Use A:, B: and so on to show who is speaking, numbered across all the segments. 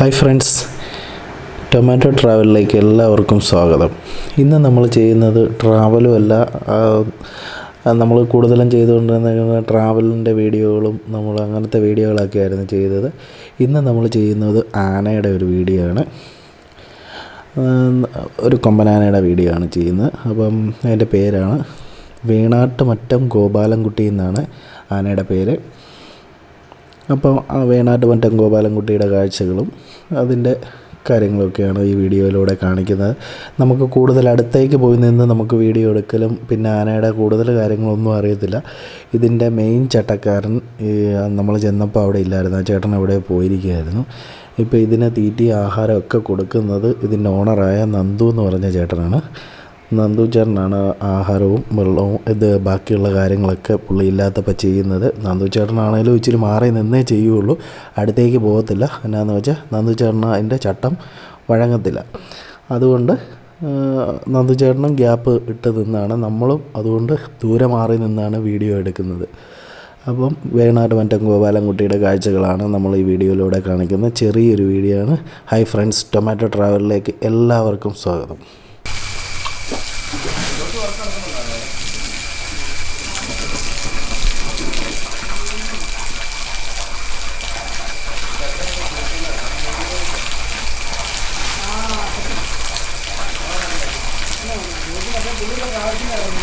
A: Hi friends tomato ട്രാവലിലേക്ക് എല്ലാവർക്കും സ്വാഗതം. ഇന്ന് നമ്മൾ ചെയ്യുന്നത് ട്രാവലും അല്ല നമ്മൾ കൂടുതലും ചെയ്തുകൊണ്ടിരുന്ന ട്രാവലിന്റെ വീഡിയോകളും നമ്മൾ അങ്ങനത്തെ വീഡിയോകളൊക്കെ ആയിരുന്നു ചെയ്തത്. ഇന്ന് നമ്മൾ ചെയ്യുന്നത് ആനയുടെ ഒരു വീഡിയോ ആണ്. ഒരു കൊമ്പനാനയുടെ വീഡിയോ ആണ് ചെയ്യുന്നത്. അപ്പം അതിന്റെ പേരാണ് വീണാട്ട് മറ്റം ഗോപാലൻകുട്ടി എന്നാണ് ആനയുടെ പേര്. അപ്പോൾ ആ വേണാട്ട് മറ്റം ഗോപാലൻകുട്ടിയുടെ കാഴ്ചകളും അതിന്റെ കാര്യങ്ങളൊക്കെയാണ് ഈ വീഡിയോയിലൂടെ കാണിക്കുന്നത്. നമുക്ക് കൂടുതൽ അടുത്തേക്ക് പോയി നിന്ന് നമുക്ക് വീഡിയോ എടുക്കലും പിന്നെ ആനയുടെ കൂടുതൽ കാര്യങ്ങളൊന്നും അറിയത്തില്ല. ഇതിന്റെ മെയിൻ ചട്ടക്കാരൻ നമ്മൾ ചെന്നപ്പോൾ അവിടെ ഇല്ലായിരുന്നു. ആ ചേട്ടൻ അവിടെ പോയിരിക്കുകയായിരുന്നു. ഇപ്പോൾ ഇതിന് തീറ്റി ആഹാരമൊക്കെ കൊടുക്കുന്നത് ഇതിന്റെ ഓണറായ നന്ദു എന്ന് പറഞ്ഞ ചേട്ടനാണ്. നന്ദു ചേട്ടനാണ് ആഹാരവും വെള്ളവും ഇത് ബാക്കിയുള്ള കാര്യങ്ങളൊക്കെ പുള്ളി ഇല്ലാത്തപ്പോൾ ചെയ്യുന്നത്. നന്ദു ചേട്ടനാണേലും ഇച്ചിരി മാറി നിന്നേ ചെയ്യുള്ളൂ. അടുത്തേക്ക് പോകത്തില്ല. എന്നാന്ന് വെച്ചാൽ നന്ദു ചേട്ടന് അതിന്റെ ചട്ടം വഴങ്ങത്തില്ല. അതുകൊണ്ട് നന്ദുചേട്ടനും നന്ദു ചേട്ടനും ഗ്യാപ്പ് ഇട്ട് നിന്നാണ്. നമ്മളും അതുകൊണ്ട് ദൂരെ മാറി നിന്നാണ് വീഡിയോ എടുക്കുന്നത്. അപ്പം വേണാട് മറ്റം ഗോപാലൻകുട്ടിയുടെ കാഴ്ചകളാണ് നമ്മൾ ഈ വീഡിയോയിലൂടെ കാണിക്കുന്നത്. ചെറിയൊരു വീഡിയോ ആണ്. ഹൈ ഫ്രണ്ട്സ് ടൊമാറ്റോ ട്രാവലിലേക്ക് എല്ലാവർക്കും സ്വാഗതം. Thank you.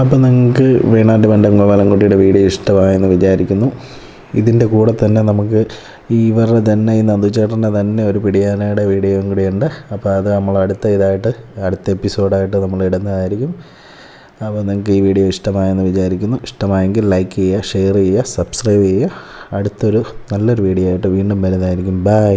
A: അപ്പോൾ നിങ്ങൾക്ക് വീണാട്ട് പണ്ടങ്ങോ ഗോപാലൻകുട്ടിയുടെ വീഡിയോ ഇഷ്ടമായെന്ന് വിചാരിക്കുന്നു. ഇതിന്റെ കൂടെ തന്നെ നമുക്ക് ഇവരുടെ തന്നെ ഈ നന്ദുചേട്ടന്റെ തന്നെ ഒരു പിടിയാനയുടെ വീഡിയോയും കൂടിയുണ്ട് അപ്പോൾ അത് നമ്മൾ അടുത്ത ഇതായിട്ട് അടുത്ത എപ്പിസോഡായിട്ട് നമ്മൾ ഇടുന്നതായിരിക്കും. അപ്പോൾ നിങ്ങൾക്ക് ഈ വീഡിയോ ഇഷ്ടമായെന്ന് വിചാരിക്കുന്നു. ഇഷ്ടമായെങ്കിൽ ലൈക്ക് ചെയ്യുക ഷെയർ ചെയ്യുക സബ്സ്ക്രൈബ് ചെയ്യുക. അടുത്തൊരു നല്ലൊരു വീഡിയോ ആയിട്ട് വീണ്ടും വരുന്നതായിരിക്കും. ബൈ